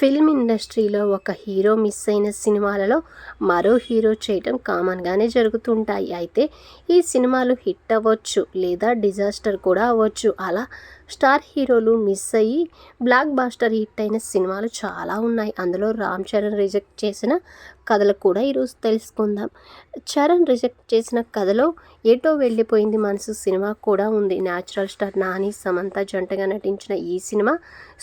Film ఇండస్ట్రీలో ఒక hero miss అయిన సినిమాలలో మరో హీరో చేయటం కామన్గానే జరుగుతుంటాయి. అయితే ఈ సినిమాలు హిట్ అవ్వచ్చు లేదా డిజాస్టర్ కూడా అవ్వచ్చు. అలా స్టార్ హీరోలు మిస్ అయ్యి బ్లాక్ బాస్టర్ హిట్ అయిన సినిమాలు చాలా ఉన్నాయి. అందులో రామ్ చరణ్ రిజెక్ట్ చేసిన కథలు కూడా ఈరోజు తెలుసుకుందాం. చరణ్ రిజెక్ట్ చేసిన కథలో ఏటో వెళ్ళిపోయింది మనసు సినిమా కూడా ఉంది. న్యాచురల్ స్టార్ నాని సమంత జంటగా నటించిన ఈ సినిమా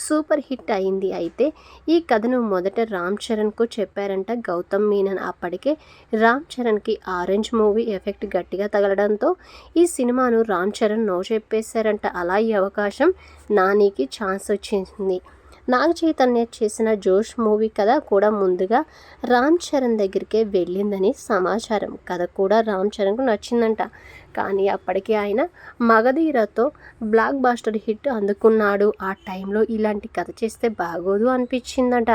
సూపర్ హిట్ అయింది. అయితే ఈ కథను మొదట రామ్ చరణ్కు చెప్పారంట గౌతమ్ మీనన్. అప్పటికే రామ్ చరణ్కి ఆరెంజ్ మూవీ ఎఫెక్ట్ గట్టిగా తగలడంతో ఈ సినిమాను రామ్ చరణ్ నో చెప్పేశారంట. అలా ఈ అవకాశం నానికి ఛాన్స్ వచ్చింది. నాగ చైతన్య చేసిన జోష్ మూవీ కథ కూడా ముందుగా రామ్ చరణ్ దగ్గరికే వెళ్ళిందని సమాచారం. కథ కూడా రామ్ చరణ్కు నచ్చిందంట. కానీ అప్పటికి ఆయన మగధీరతో బ్లాక్ బాస్టర్ హిట్ అందుకున్నాడు. ఆ టైంలో ఇలాంటి కథ చేస్తే బాగోదు అనిపించిందట.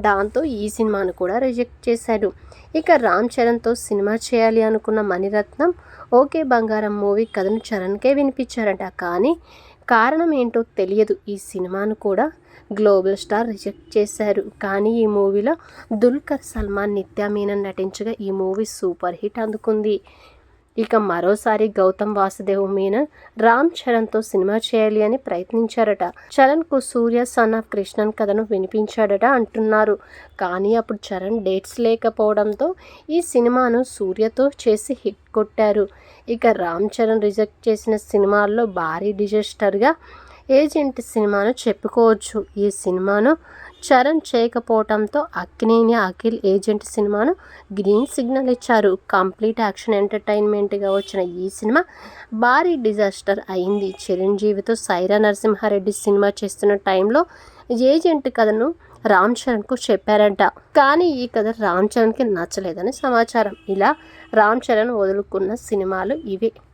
దాంతో ఈ సినిమాను కూడా రిజెక్ట్ చేశాడు. ఇక రామ్ చరణ్తో సినిమా చేయాలి అనుకున్న మణిరత్నం ఓకే బంగారం మూవీ కథను చరణ్కే వినిపించారట కానీ కారణం ఏంటో తెలియదు. ఈ సినిమాను కూడా గ్లోబల్ స్టార్ రిజెక్ట్ చేశారు. కానీ ఈ మూవీలో దుల్కర్ సల్మాన్ నిత్యా మీనన్ నటించగా ఈ మూవీ సూపర్ హిట్ అందుకుంది. ఇక మరోసారి గౌతమ్ వాసుదేవ్ మీన రామ్ చరణ్తో సినిమా చేయాలి అని ప్రయత్నించారట. చరణ్కు సూర్య సన్ ఆఫ్ కృష్ణన్ కథను వినిపించాడట అంటున్నారు. కానీ అప్పుడు చరణ్ డేట్స్ లేకపోవడంతో ఈ సినిమాను సూర్యతో చేసి హిట్ కొట్టారు. ఇక రామ్ చరణ్ రిజెక్ట్ చేసిన సినిమాల్లో భారీ డిజాస్టర్గా ఏజెంట్ సినిమాను చెప్పుకోవచ్చు. ఈ సినిమాను చరణ్ చేయకపోవడంతో అక్కినేని అఖిల్ ఏజెంట్ సినిమాను గ్రీన్ సిగ్నల్ ఇచ్చారు. కంప్లీట్ యాక్షన్ ఎంటర్టైన్మెంట్గా వచ్చిన ఈ సినిమా భారీ డిజాస్టర్ అయింది. చిరంజీవితో సైరా నరసింహారెడ్డి సినిమా చేస్తున్న టైంలో ఏజెంట్ కథను రామ్ చరణ్కు చెప్పారంట. కానీ ఈ కథ రామ్ చరణ్కి నచ్చలేదని సమాచారం. ఇలా రామ్ చరణ్ వదులుకున్న సినిమాలు ఇవే.